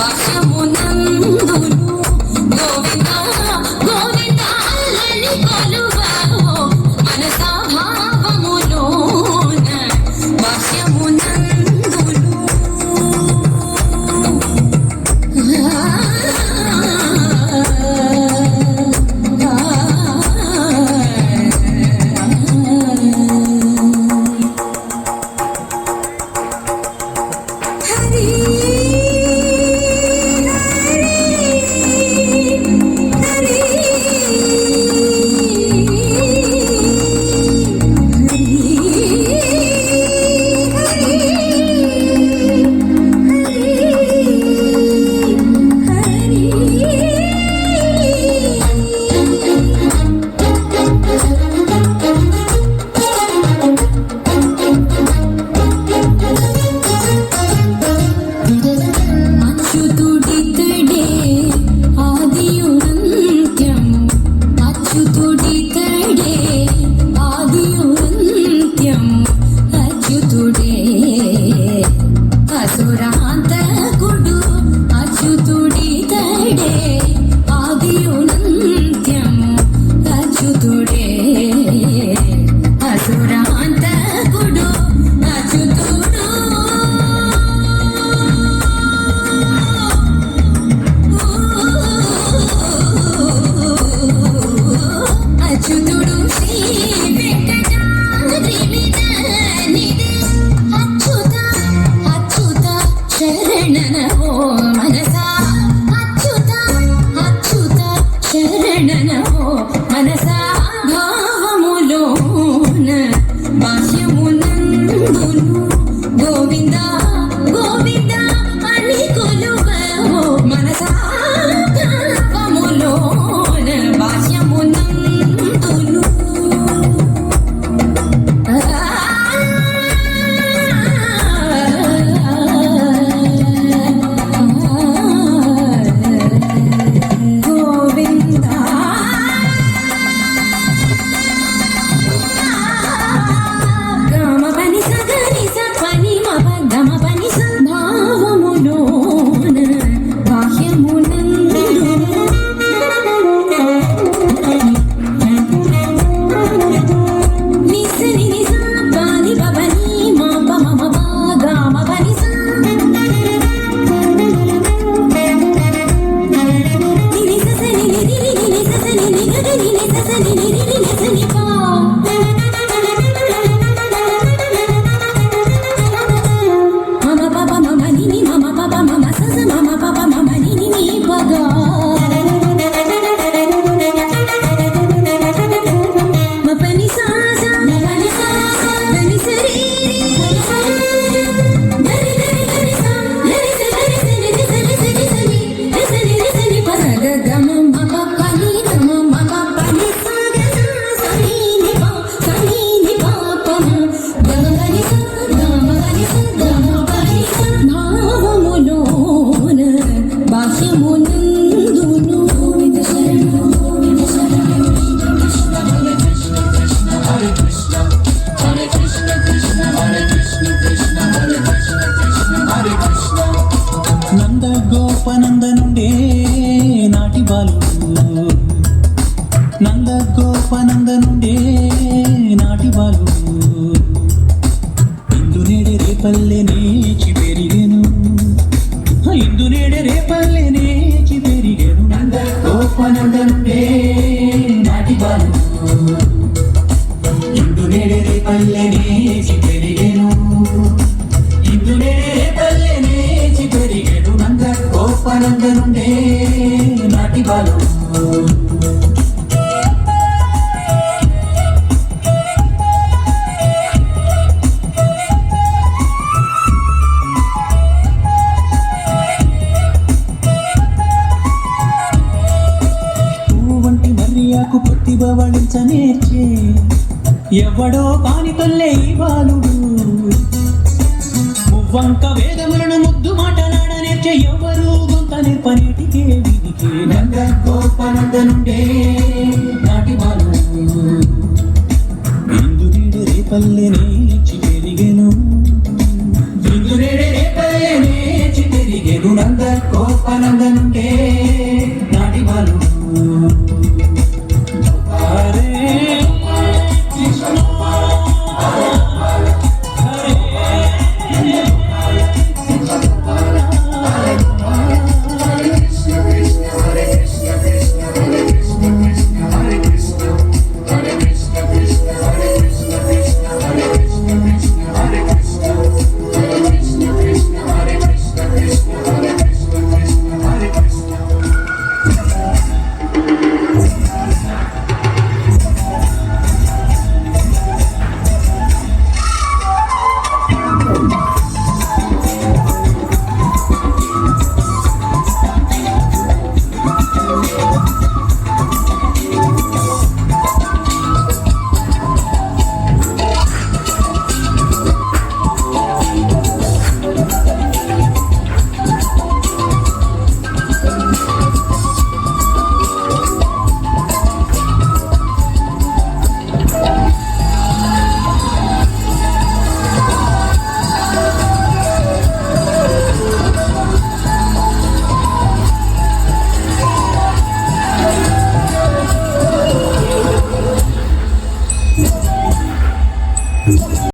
my na na ho ఆహ్వానంద నుండే నాటి వాళ్ళు ఇందు నేడే రేపల్లె నేచి పెరిగెను. ఇందు నేడే రేపల్లె నేచి పెరిగెను. ఆహ్వానంద నుండే నాటి వాళ్ళు ఇందు నేడే రేపల్లె నేచి పెరిగెను. ఇందు నేడే రేపల్లె నేచి పెరిగెను. నంద గోపనంద నుండే నాటి వాళ్ళు అనుభవళించ నేర్చే. ఎవడో కాని తొల్లే బాలుడు. మువ్వంక వేదములను ముద్దు మాటలాడ నేర్చే ఎవరు? గొంత నేర్పనేటికే వినికే నాటి బాలు ఇందు రేపల్లె నేర్చి